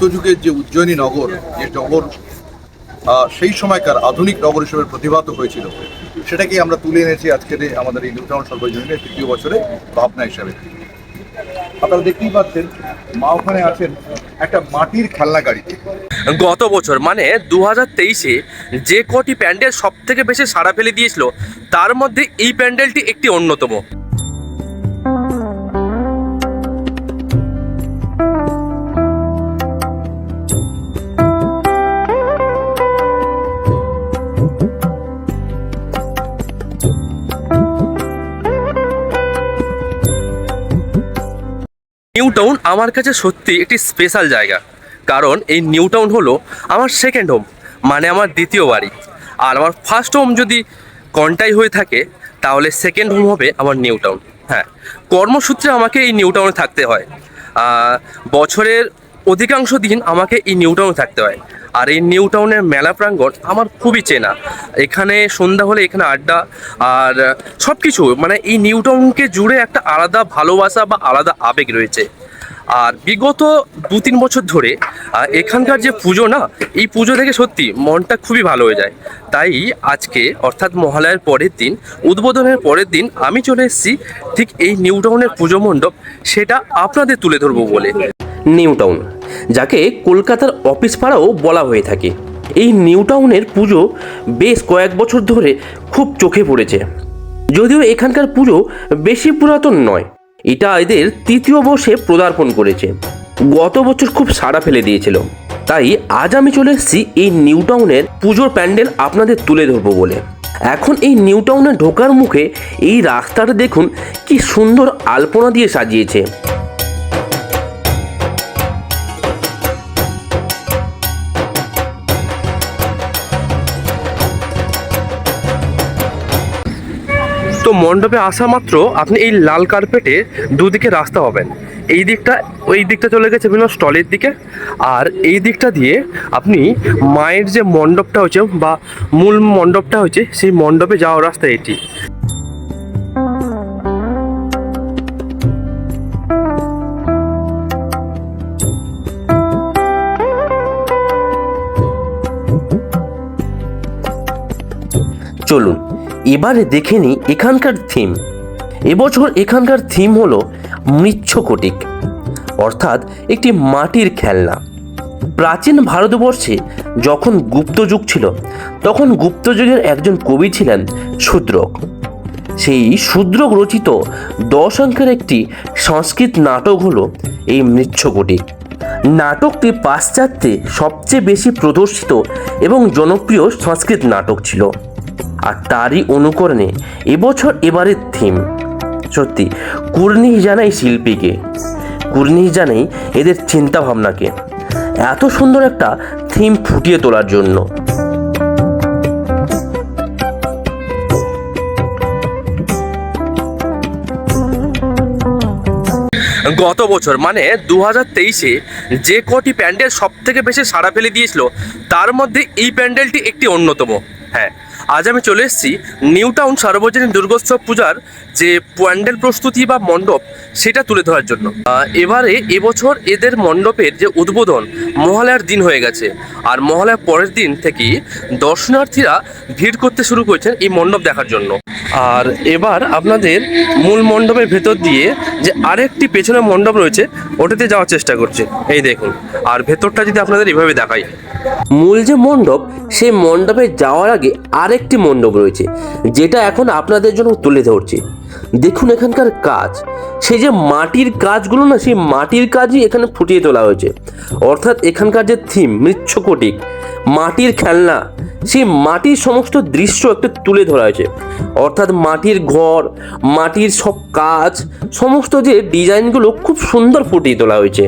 গুপ্তযুগের যে উজ্জয়িনী নগর, যে নগর সেই সময়কার আধুনিক নগর হিসেবে প্রতিভাত হয়েছিল সেটাকে আমরা তুলে এনেছি আজকের আমাদের এই নিউটাউন সর্বজনীনের তৃতীয় বছরে ভাবনা হিসাবে। আপনারা দেখতেই পাচ্ছেন, মা ওখানে আছেন একটা মাটির খেলনা গাড়িতে। গত বছর মানে দু হাজার তেইশে যে কটি প্যান্ডেল সব থেকে বেশি সাড়া ফেলে দিয়েছিল, তার মধ্যে এই প্যান্ডেলটি একটি অন্যতম। টাউন আমার কাছে সত্যি একটি স্পেশাল জায়গা। কারণ এই নিউ টাউন হলো আমার সেকেন্ড হোম মানে আমার দ্বিতীয় বাড়ি। আর আমার ফার্স্ট হোম যদি কন্টাই হয়ে থাকে, তাহলে সেকেন্ড হোম হবে আমার নিউ টাউন হ্যাঁ কর্মসূত্রে আমাকে এই নিউ টাউনে থাকতে হয়। বছরের অধিকাংশ দিন আমাকে এই নিউ টাউনে থাকতে হয়। আর এই নিউ টাউনের মেলা প্রাঙ্গণ আমার খুবই চেনা। এখানে সন্ধ্যা হলে এখানে আড্ডা আর সব কিছু মানে এই নিউ টাউনকে জুড়ে একটা আলাদা ভালোবাসা বা আলাদা আবেগ রয়েছে। আর বিগত দু তিন বছর ধরে এখানকার যে পুজো না, এই পুজো থেকে সত্যি মনটা খুবই ভালো হয়ে যায়। তাই আজকে অর্থাৎ মহালয়ার পরের দিন, উদ্বোধনের পরের দিন আমি চলে এসেছি ঠিক এই নিউ টাউনের পুজো মণ্ডপ, সেটা আপনাদের তুলে ধরবো বলে। নিউ টাউন, যাকে কলকাতার অফিস পাড়াও বলা হয়ে থাকে। এই নিউ টাউনের পুজো বেশ কয়েক বছর ধরে খুব চোখে পড়েছে। যদিও এখানকার পুজো বেশি পুরাতন নয় এটা এদের তৃতীয় বর্ষে পদার্পণ করেছে। গত বছর খুব সাড়া ফেলে দিয়েছিল। তাই আজ আমি চলে এসেছি এই নিউ টাউনের পুজোর প্যান্ডেল আপনাদের তুলে ধরবো বলে। এখন এই নিউ টাউনে ঢোকার মুখে এই রাস্তাটা দেখুন কি সুন্দর আলপনা দিয়ে সাজিয়েছে। তো মণ্ডপে আসা মাত্র আপনি এই লাল কার্পেটে দুদিকে রাস্তা পাবেন। এই দিকটা, ওই দিকটা চলে গেছে বিভিন্ন স্টলের দিকে। আর এই দিকটা দিয়ে আপনি মায়ের যে মণ্ডপটা হচ্ছে বা মূল মণ্ডপটা হচ্ছে সেই মণ্ডপে যাওয়ার রাস্তা এটি। চলুন এবারে দেখে নিই এখানকার থিম এবছর এখানকার থিম হলো মৃচ্ছকটিক অর্থাৎ একটি মাটির খেলনা। প্রাচীন ভারতবর্ষে যখন গুপ্ত যুগ ছিল, তখন গুপ্ত যুগের একজন কবি ছিলেন শূদ্রক। সেই শূদ্রক রচিত দশ অঙ্কের একটি সংস্কৃত নাটক হলো এই মৃচ্ছকটিক নাটকটি পাশ্চাত্যে সবচেয়ে বেশি প্রদর্শিত এবং জনপ্রিয় সংস্কৃত নাটক ছিল। আর তারই অনুকরণে এবছর এবারের থিম। সত্যি কুর্নিশ জানাই শিল্পীকে। কুর্নিশ জানাই এদের চিন্তা ভাবনাকে এত সুন্দর একটা থিম ফুটিয়ে তোলার জন্য। গত বছর মানে দু হাজার তেইশে যে কটি প্যান্ডেল সব থেকে বেশি সাড়া ফেলে দিয়েছিল, তার মধ্যে এই প্যান্ডেলটি একটি অন্যতম। হ্যাঁ আজ আমি চলে এসেছি নিউ টাউন সার্বজনীন দুর্গোৎসব পূজার যে প্যান্ডেল প্রস্তুতি বা মণ্ডপ, সেটা তুলে ধরার জন্য। এবারে এবছর এদের মণ্ডপের যে উদ্বোধন, মহালয়ার দিন হয়ে গেছে। আর মহালয়ার পরের দিন থেকে দর্শনার্থীরা ভিড় করতে শুরু করেছেন এই মণ্ডপ দেখার জন্য। আর এবার আপনাদের মূল মণ্ডপের ভেতর দিয়ে যে আরেকটি পেছনে মণ্ডপ রয়েছে, ওটাতে যাওয়ার চেষ্টা করছে। এই দেখুন, আর ভেতরটা যদি আপনাদের এভাবে দেখাই। মূল যে মণ্ডপ, সেই মণ্ডপে যাওয়ার আগে আরেকটি মণ্ডপ রয়েছে, যেটা এখন আপনাদের জন্য তুলে ধরছি। দেখুন এখানকার কাজ। সেই যে মাটির কাজগুলো না, সেই মাটির কাজই এখানে ফুটিয়ে তোলা হয়েছে। অর্থাৎ এখানকার যে থিম মৃচ্ছকটিক মাটির খেলনা, সেই মাটির সমস্ত দৃশ্য একটু তুলে ধরা হয়েছে। অর্থাৎ মাটির ঘর, মাটির সব কাজ, সমস্ত যে ডিজাইনগুলো খুব সুন্দর ফুটিয়ে তোলা হয়েছে।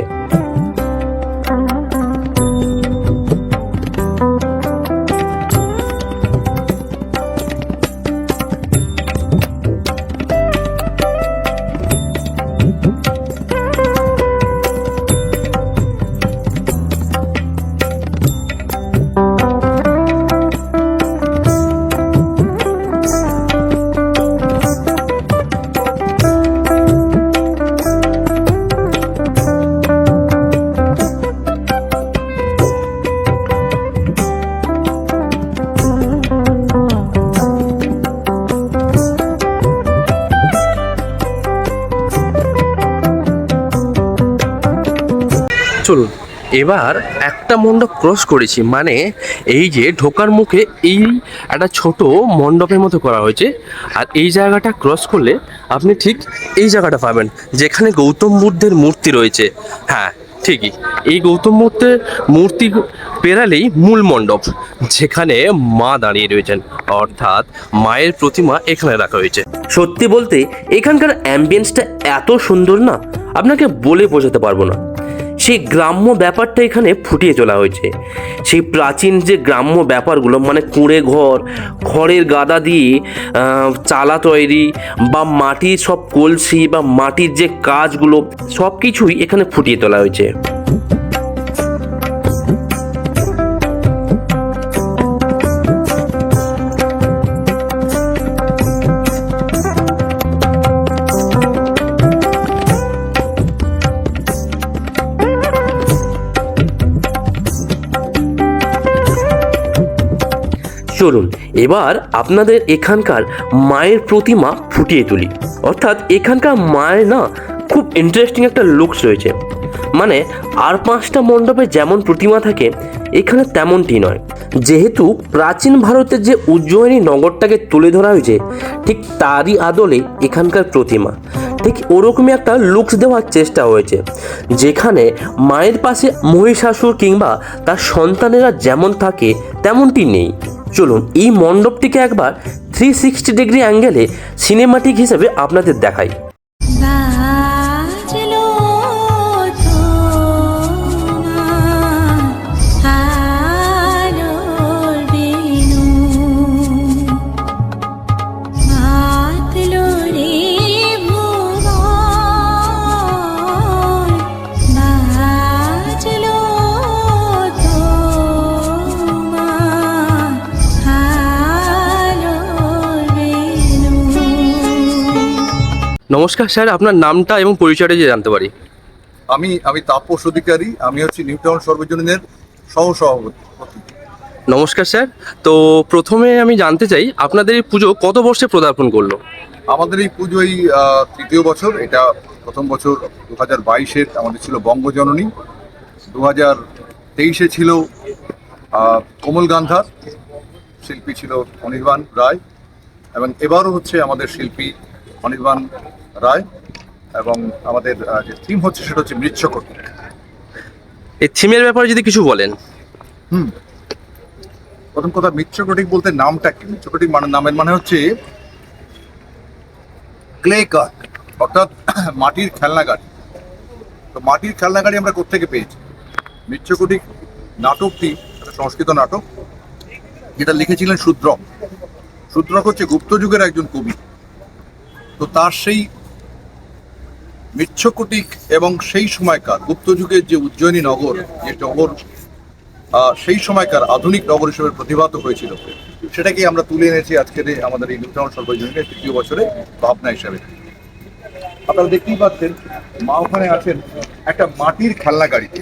এবার একটা মণ্ডপ ক্রস করেছি মানে এই যে ঢোকার মুখে এই একটা ছোট মণ্ডপের মতো করা হয়েছে। আর এই জায়গাটা ক্রস করলে আপনি ঠিক এই জায়গাটা পাবেন, যেখানে গৌতম বুদ্ধের মূর্তি রয়েছে। হ্যাঁ ঠিকই। এই গৌতম বুদ্ধের মূর্তি পেরালেই মূল মণ্ডপ, যেখানে মা দাঁড়িয়ে রয়েছেন। অর্থাৎ মায়ের প্রতিমা এখানে রাখা হয়েছে। সত্যি বলতে, এখানকার অ্যাম্বিয়েন্সটা এত সুন্দর না, আপনাকে বলে বোঝাতে পারব না। সেই গ্রাম্য ব্যাপারটা এখানে ফুটিয়ে তোলা হয়েছে। সেই প্রাচীন যে গ্রাম্য ব্যাপারগুলো মানে কুঁড়ে ঘর, খড়ের গাদা দিয়ে চালা তৈরি বা মাটির সব কলসি বা মাটির যে কাজগুলো সব কিছুই এখানে ফুটিয়ে তোলা হয়েছে। চলুন, এবার আপনাদের এখানকার মায়ের প্রতিমা ফুটিয়ে তুলি। অর্থাৎ এখানকার মায়ের না খুব ইন্টারেস্টিং একটা লুকস রয়েছে। মানে আর পাঁচটা মণ্ডপে যেমন প্রতিমা থাকে, এখানে তেমনটি নয়। যেহেতু প্রাচীন ভারতের যে উজ্জয়িনী নগরটাকে তুলে ধরা হয়েছে, ঠিক তারই আদলে এখানকার প্রতিমা। ঠিক ওরকমই একটা লুকস দেওয়ার চেষ্টা হয়েছে, যেখানে মায়ের পাশে মহিষাসুর কিংবা তার সন্তানেরা যেমন থাকে, তেমনটি নেই। চলুন এই মণ্ডপটিকে একবার থ্রি সিক্সটি ডিগ্রি অ্যাঙ্গেলে সিনেমাটিক হিসেবে আপনাদের দেখাই। নমস্কার স্যার আপনার নামটা এবং পরিচয়টা যে জানতে পারি। আমি আমি তাপস অধিকারী আমি হচ্ছি নিউটাউন সর্বজনীনের সহ সভাপতি নমস্কার স্যার তো প্রথমে আমি জানতে চাই আপনাদের এই পুজো কত বর্ষে পদার্পণ করল? আমাদের এই পুজোই আহ, তৃতীয় বছর এটা প্রথম বছর দু হাজার বাইশের আমাদের ছিল বঙ্গজননী দু হাজার তেইশে ছিল কোমল গান্ধার শিল্পী ছিল অনির্বাণ রায় এবং এবারও হচ্ছে আমাদের শিল্পী অনির্বাণ রায় এবং আমাদের যে থিম হচ্ছে সেটা হচ্ছে মৃচ্ছকটি এই থিমের ব্যাপারে যদি কিছু বলেন। হুম। প্রথম কথা মৃচ্ছকটিক বলতে নামটা কি? মৃচ্ছকটিক মানে নামের মানে হচ্ছে ক্লে কাট অর্থাৎ মাটির খেলনা গাড়ি। তো মাটির খেলনা গাড়ি আমরা কোত্থেকে পেয়েছি? মৃচ্ছকটিক নাটকটি একটা সংস্কৃত নাটক যেটা লিখেছিলেন শূদ্রক। শূদ্রক হচ্ছে গুপ্ত যুগের একজন কবি। তো তার সেই মৃচ্ছকটিক এবং সেই সময়কার গুপ্ত যুগের যে উজ্জয়িনী নগর, যে নগর সেই সময়কার আধুনিক নগর হিসেবে প্রতিভাত হয়েছিল। সেটাকে আমরা তুলে এনেছি আজকের আমাদের এই নিউটাউন সর্বজনীনের তৃতীয় বছরে ভাবনা হিসাবে। আপনারা দেখতেই পাচ্ছেন, মা ওখানে আছেন একটা মাটির খেলনা গাড়িতে।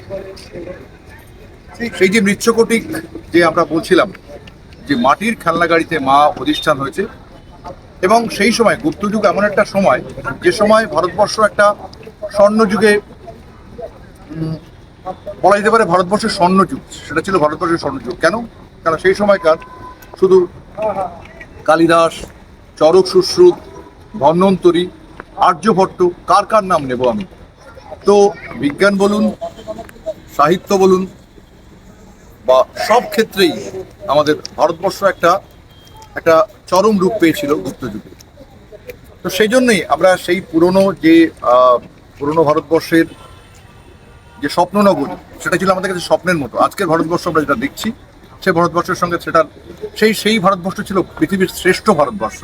সেই যে মৃচ্ছকটিক যে আমরা বলছিলাম, যে মাটির খেলনা গাড়িতে মা অধিষ্ঠান হয়েছে এবং সেই সময় গুপ্তযুগ এমন একটা সময়, যে সময় ভারতবর্ষ একটা স্বর্ণযুগে বলা যেতে পারে ভারতবর্ষের স্বর্ণযুগ। সেটা ছিল ভারতবর্ষের স্বর্ণযুগ। কেন? কারণ সেই সময়কার শুধু কালিদাস, চরক সুশ্রুত, ধন্বন্তরী, আর্যভট্ট, কার কার নাম নেব আমি? তো বিজ্ঞান বলুন, সাহিত্য বলুন, বা সব ক্ষেত্রেই আমাদের ভারতবর্ষ একটা একটা চরম রূপ পেয়েছিল গুপ্তযুগে তো সেই জন্যই আমরা সেই পুরনো যে পুরনো ভারতবর্ষের যে স্বপ্ননগরী, সেটা ছিল আমাদের কাছে স্বপ্নের মতো। আজকের ভারতবর্ষ আমরা যেটা দেখছি সেই ভারতবর্ষের সঙ্গে সেটার, সেই সেই ভারতবর্ষ ছিল পৃথিবীর শ্রেষ্ঠ ভারতবর্ষ।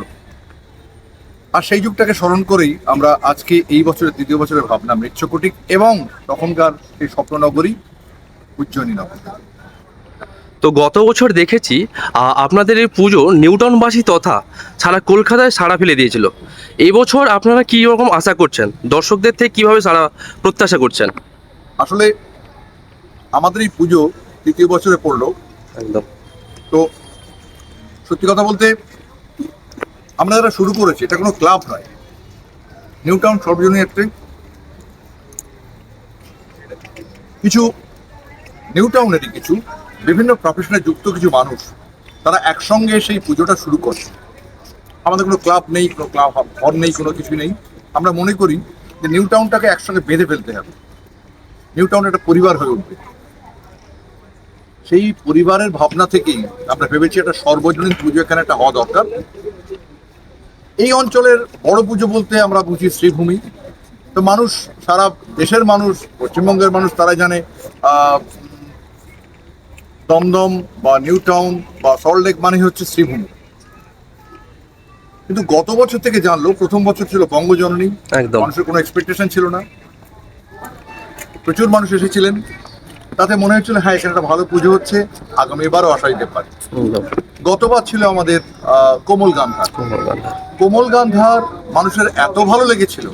আর সেই যুগটাকে স্মরণ করেই আমরা আজকে এই বছরের তৃতীয় বছরের ভাবনা মৃচ্ছকুটিক এবং তখনকার সেই স্বপ্ননগরী উজ্জয়িনী নগর। তো গত বছর দেখেছি আপনাদের এই পুজো নিউটনবাসী তথা সারা কলকাতায় সাড়া ফেলে দিয়েছিল। এই বছর আপনারা কী রকম আশা করছেন? দর্শকদের থেকে কীভাবে সারা প্রত্যাশা করছেন? আসলে আমাদের এই পুজো তৃতীয় বছরে পড়ল। একদম। তো সত্যি কথা বলতে আমরা যারা শুরু করেছি এটা কোনো ক্লাব নয়। নিউ টাউন সর্বজনীন একটি কিছু নিউ টাউনেরই কিছু বিভিন্ন প্রফেশনে যুক্ত কিছু মানুষ, তারা একসঙ্গে সেই পুজোটা শুরু করে আমাদের কোনো ক্লাব নেই, কোনো ক্লাব ঘর নেই, কোনো কিছু নেই। আমরা মনে করি যে নিউ টাউনটাকে একসঙ্গে বেঁধে ফেলতে হবে। নিউ টাউন একটা পরিবার হয়ে উঠবে। সেই পরিবারের ভাবনা থেকেই আমরা ভেবেছি একটা সর্বজনীন পুজো এখানে একটা হওয়া দরকার। এই অঞ্চলের বড় পুজো বলতে আমরা বুঝি শ্রীভূমি। তো মানুষ, সারা দেশের মানুষ, পশ্চিমবঙ্গের মানুষ তারা জানে দমদম বা নিউ টাউন বা সল্টলেক মানে হচ্ছে শ্রীভূমি। কিন্তু গত বছর থেকে জানলো প্রথম বছর ছিল বঙ্গজননী একদম। মানুষের কোনো এক্সপেকটেশন ছিল না। প্রচুর মানুষ এসেছিলেন। তাতে মনে হচ্ছিল হ্যাঁ এখানে একটা ভালো পুজো হচ্ছে আগামী এবারও আসা যেতে পারে। গতবার ছিল আমাদের কোমল গান্ধার। কোমল গান্ধার মানুষের এত ভালো লেগেছিল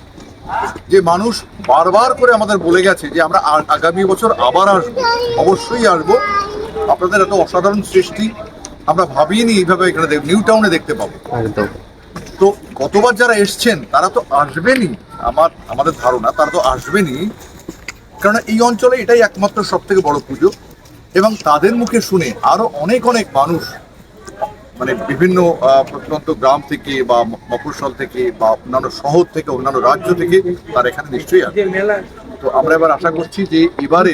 যে মানুষ বারবার করে আমাদের বলে গেছে যে আমরা আগামী বছর আবার আসব অবশ্যই আসব। আপনাদের এত অসাধারণ সৃষ্টি আমরা ভাবিনি এইভাবে এখানে নিউ টাউনে দেখতে পাবো। একদম। তো গতবার যারা এসছেন তারা তো আসবেনই। আমার আমাদের ধারণা তারা তো আসবেনই। কারণ এই অঞ্চলে এটাই একমাত্র সব থেকে বড় পুজো। এবং তাদের মুখে শুনে আরও অনেক অনেক মানুষ মানে বিভিন্ন প্রত্যন্ত গ্রাম থেকে বা মফস্বল থেকে বা অন্যান্য শহর থেকে অন্যান্য রাজ্য থেকে তারা এখানে নিশ্চয়ই আসবে তো আমরা এবার আশা করছি যে এবারে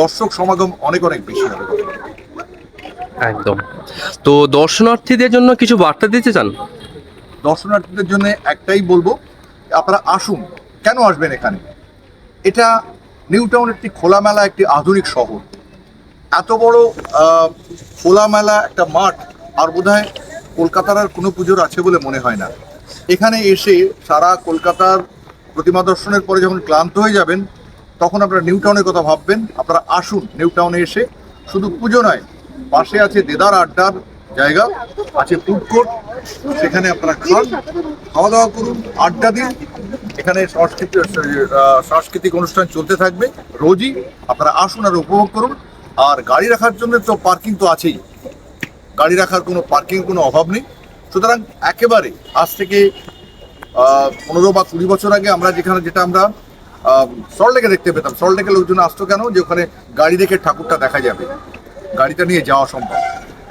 দর্শক সমাগম অনেক অনেক বেশি হবে। একদম। তো দর্শনার্থীদের জন্য কিছু বার্তা দিতে চান? দর্শনার্থীদের জন্য একটাই বলব আপনারা আসুন। কেন আসবেন এখানে? এটা নিউ টাউন একটি খোলামেলা একটি আধুনিক শহর। এত বড় খোলামেলা একটা মাঠ আর বোধহয় কলকাতার আর কোনো পুজোর আছে বলে মনে হয় না। এখানে এসে সারা কলকাতার প্রতিমা দর্শনের পরে যখন ক্লান্ত হয়ে যাবেন তখন আপনারা নিউ টাউনের কথা ভাববেন। আপনারা আসুন নিউ টাউনে এসে। শুধু পুজো নয় পাশে আছে দেদার আড্ডার জায়গা আছে ফুড কোর্ট। সেখানে আপনারা খান খাওয়া দাওয়া করুন আড্ডা দিন। এখানে সাংস্কৃতিক আহ, সাংস্কৃতিক অনুষ্ঠান চলতে থাকবে রোজই। আপনারা আসুন আর উপভোগ করুন। আর গাড়ি রাখার জন্য তো পার্কিং তো আছেই। গাড়ি রাখার কোনো পার্কিং কোনো অভাব নেই। সুতরাং একেবারে আজ থেকে পনেরো বা কুড়ি বছর আগে আমরা যেখানে যেটা আমরা সল্টলেকে দেখতে পেতাম। সল্টলেকে লোকজন আসতো কেন? যে ওখানে গাড়ি রেখে ঠাকুরটা দেখা যাবে। গাড়িটা নিয়ে যাওয়া সম্ভব।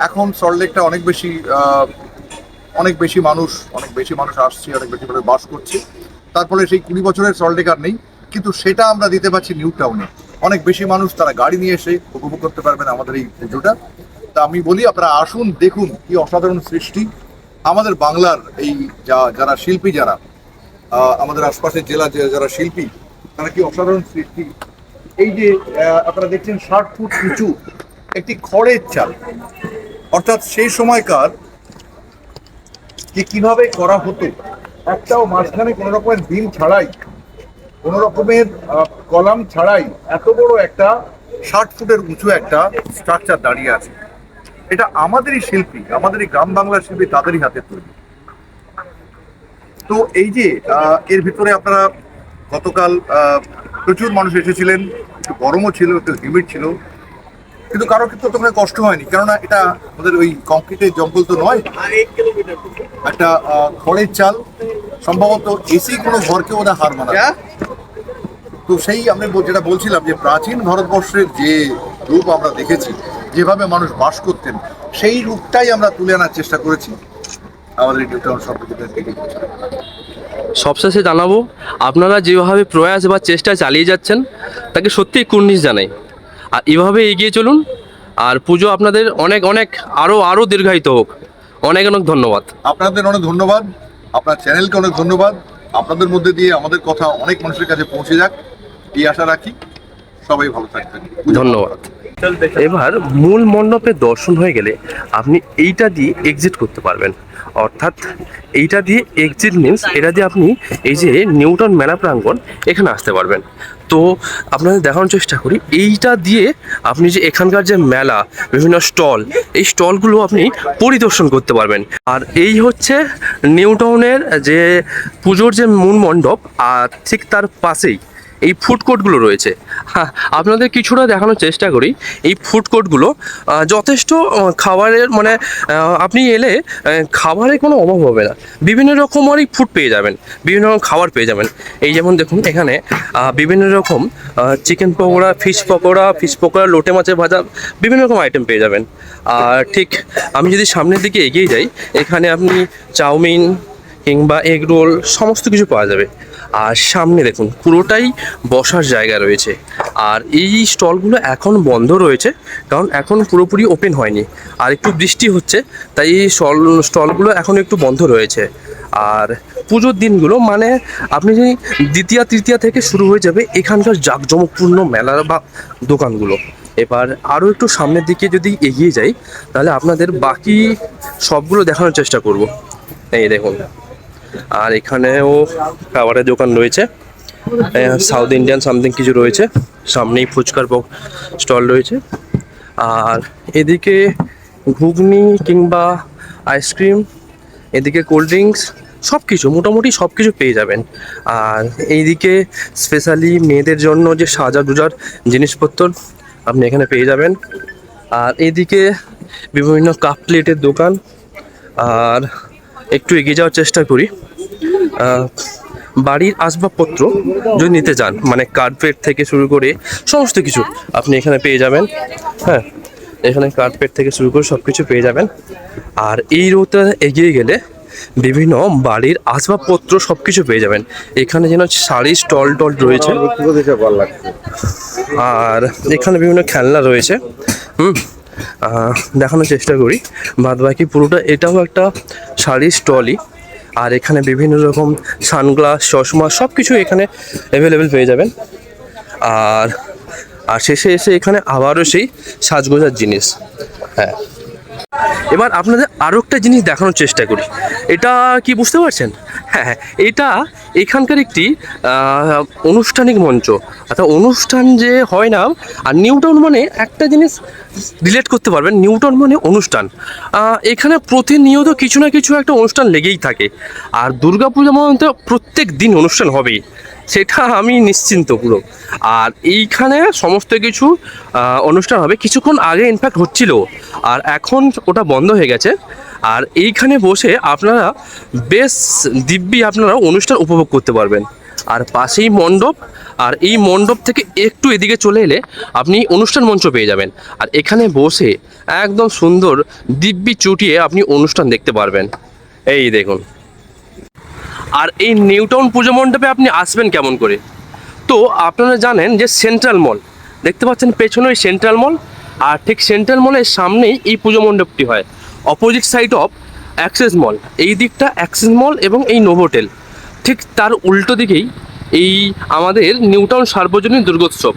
এখন সল্টলেকটা অনেক বেশি অনেক বেশি মানুষ, অনেক বেশি মানুষ আসছে, অনেক বেশি মানুষ বাস করছে। তারপরে সেই কুড়ি বছরের সল্টলেক আর নেই। কিন্তু সেটা আমরা দিতে পারছি নিউ টাউনে। অনেক বেশি মানুষ তারা গাড়ি নিয়ে এসে উপভোগ করতে পারবেন আমাদের এই পুজোটা। তা আমি বলি, আপনারা আসুন, দেখুন কি অসাধারণ সৃষ্টি। আমাদের বাংলার এই যা, যারা শিল্পী যারা আমাদের আশপাশের জেলা যারা শিল্পী, তারা কি অসাধারণ সৃষ্টি? এই যে আপনারা দেখছেন ষাট ফুট উঁচু একটি খড়ের চাল। অর্থাৎ সেই সময়কার যে কীভাবে করা হতো, একটাও মাঝখানে কোনো রকমের বিল ছাড়াই, কোনো রকমের কলাম ছাড়াই এত বড় একটা ষাট ফুটের উঁচু একটা স্ট্রাকচার দাঁড়িয়ে আছে। এটা আমাদেরই শিল্পী আমাদেরই গ্রাম বাংলার শিল্পী তাদেরই হাতে তৈরি। তো এই যে এর ভিতরে আপনারা গতকাল প্রচুর মানুষ এসেছিলেন একটু গরমও ছিল একটু হিউমিড ছিল কিন্তু কারও ক্ষেত্রে তো কষ্ট হয়নি কেননা এটা আমাদের ওই কংক্রিটের জঙ্গল তো নয় একটা আহ, খড়ের চাল সম্ভবত এসি কোনো ঘরকে ওরা হার মানাবে তো সেই আমি যেটা বলছিলাম যে প্রাচীন ভারতবর্ষের যে রূপ আমরা দেখেছি যেভাবে মানুষ বাস করতেন সেই রূপটাই আমরা তুলে আনার চেষ্টা করেছি। আমাদের এই নিউটাউন সবশেষে জানাব আপনারা যেভাবে প্রয়াস বা চেষ্টা চালিয়ে যাচ্ছেন তাকে সত্যিই কুর্নিশ জানাই। আর এভাবে এগিয়ে চলুন আর পুজো আপনাদের অনেক অনেক আরও আরও দীর্ঘায়িত হোক। অনেক অনেক ধন্যবাদ। আপনাদের অনেক ধন্যবাদ। আপনার চ্যানেলকে অনেক ধন্যবাদ। আপনাদের মধ্যে দিয়ে আমাদের কথা অনেক মানুষের কাছে পৌঁছে যাক। এই আশা রাখি সবাই ভালো থাকবেন। ধন্যবাদ। এবার মূল মণ্ডপে দর্শন হয়ে গেলে আপনি এইটা দিয়ে এক্সিট করতে পারবেন। অর্থাৎ এইটা দিয়ে এক্সিট মিনস এটা দিয়ে আপনি এই যে নিউটন মেলা প্রাঙ্গণ এখানে আসতে পারবেন। তো আপনাদের দেখানোর চেষ্টা করি, এইটা দিয়ে আপনি যে এখানকার যে মেলা, বিভিন্ন স্টল, এই স্টলগুলো আপনি পরিদর্শন করতে পারবেন। আর এই হচ্ছে নিউটাউনের যে পুজোর যে মূল মণ্ডপ, আর ঠিক তার পাশেই এই ফুড কোর্টগুলো রয়েছে। হ্যাঁ আপনাদের কিছুটা দেখানোর চেষ্টা করি। এই ফুড কোর্টগুলো যথেষ্ট খাবারের মানে আপনি এলে খাবারের কোনো অভাব হবে না। বিভিন্ন রকমেরই ফুড পেয়ে যাবেন। বিভিন্ন রকম খাবার পেয়ে যাবেন। এই যেমন দেখুন, এখানে বিভিন্ন রকম chicken pakora fish pakora fish pakora, লোটে মাছের ভাজা, বিভিন্ন রকম আইটেম পেয়ে যাবেন। আর ঠিক, আমি যদি সামনের দিকে এগিয়ে যাই, এখানে আপনি চাউমিন কিংবা এগ রোল, সমস্ত কিছু পাওয়া যাবে। আর সামনে দেখুন, পুরোটাই বসার জায়গা রয়েছে। আর এই স্টলগুলো এখন বন্ধ রয়েছে, কারণ এখন পুরোপুরি ওপেন হয়নি। আর একটু বৃষ্টি হচ্ছে, তাই এই স্টল, স্টলগুলো এখন একটু বন্ধ রয়েছে। আর পুজোর দিনগুলো মানে আপনি দ্বিতীয়া, তৃতীয়া থেকে শুরু হয়ে যাবে এখানকার জাঁকজমকপূর্ণ মেলা বা দোকানগুলো। এবার আরও একটু সামনের দিকে যদি এগিয়ে যাই, তাহলে আপনাদের বাকি সবগুলো দেখানোর চেষ্টা করব। এই দেখুন। আর এখানেও খাবারের দোকান রয়েছে। সাউথ ইন্ডিয়ান সামথিং কিছু রয়েছে। সামনেই ফুচকার স্টল রয়েছে। আর এদিকে ঘুগনি কিংবা আইসক্রিম এদিকে কোল্ড ড্রিঙ্কস সব কিছু মোটামুটি সব কিছু পেয়ে যাবেন। আর এইদিকে স্পেশালি মেয়েদের জন্য যে সাজা গুজার জিনিসপত্র, আপনি এখানে পেয়ে যাবেন। আর এইদিকে বিভিন্ন কাপ প্লেটের দোকান। আর একটু এগিয়ে যাওয়ার চেষ্টা করি। বাড়ির আসবাবপত্র যদি নিতে চান মানে কার্পেট থেকে শুরু করে সমস্ত কিছু আপনি এখানে পেয়ে যাবেন। হ্যাঁ এখানে কার্পেট থেকে শুরু করে সব কিছু পেয়ে যাবেন। আর এই রোডটা এগিয়ে গেলে বিভিন্ন বাড়ির আসবাবপত্র সব কিছু পেয়ে যাবেন। এখানে যেন শাড়ির স্টল টল রয়েছে। আর এখানে বিভিন্ন খেলনা রয়েছে। হুম দেখানোর চেষ্টা করি। বাদ বাকি পুরোটা এটাও একটা শাড়ির স্টলই। আর এখানে বিভিন্ন রকম সানগ্লাস, চশমা সব কিছু এখানে অ্যাভেলেবেল পেয়ে যাবেন। আর আর শেষে এসে এখানে আবারও সেই সাজগোজার জিনিস। হ্যাঁ। এবার আপনাদের আরও একটা জিনিস দেখানোর চেষ্টা করি। এটা কি বুঝতে পারছেন? হ্যাঁ হ্যাঁ এটা এখানকার একটি আহ, আনুষ্ঠানিক মঞ্চ। অর্থাৎ অনুষ্ঠান যে হয় না আর নিউটন মানে একটা জিনিস রিলেট করতে পারবেন নিউটন মানে অনুষ্ঠান। এখানে প্রতিনিয়ত কিছু না কিছু একটা অনুষ্ঠান লেগেই থাকে। আর দুর্গাপূজা মানে প্রত্যেক দিন অনুষ্ঠান হবেই। সেটা আমি নিশ্চিন্ত পুরো। আর এইখানে সমস্ত কিছু অনুষ্ঠান হবে। কিছুক্ষণ আগে ইনফ্যাক্ট হচ্ছিল। আর এখন ওটা বন্ধ হয়ে গেছে। আর এইখানে বসে আপনারা বেশ দিব্যি আপনারা অনুষ্ঠান উপভোগ করতে পারবেন। আর পাশেই মণ্ডপ। আর এই মণ্ডপ থেকে একটু এদিকে চলে এলে আপনি অনুষ্ঠান মঞ্চ পেয়ে যাবেন। আর এখানে বসে একদম সুন্দর দিব্যি চুটিয়ে আপনি অনুষ্ঠান দেখতে পারবেন। এই দেখুন। আর এই নিউটাউন পুজো মণ্ডপে আপনি আসবেন কেমন করে? তো আপনারা জানেন যে সেন্ট্রাল মল, দেখতে পাচ্ছেন পেছনে ওই সেন্ট্রাল মল, আর ঠিক সেন্ট্রাল মলের সামনেই এই পুজো মণ্ডপটি হয়। Opposite side of Axis mall এই দিকটা অ্যাক্সেস মল এবং এই নোভোটেল ঠিক তার উল্টো দিকেই এই আমাদের নিউটাউন সার্বজনীন দুর্গোৎসব।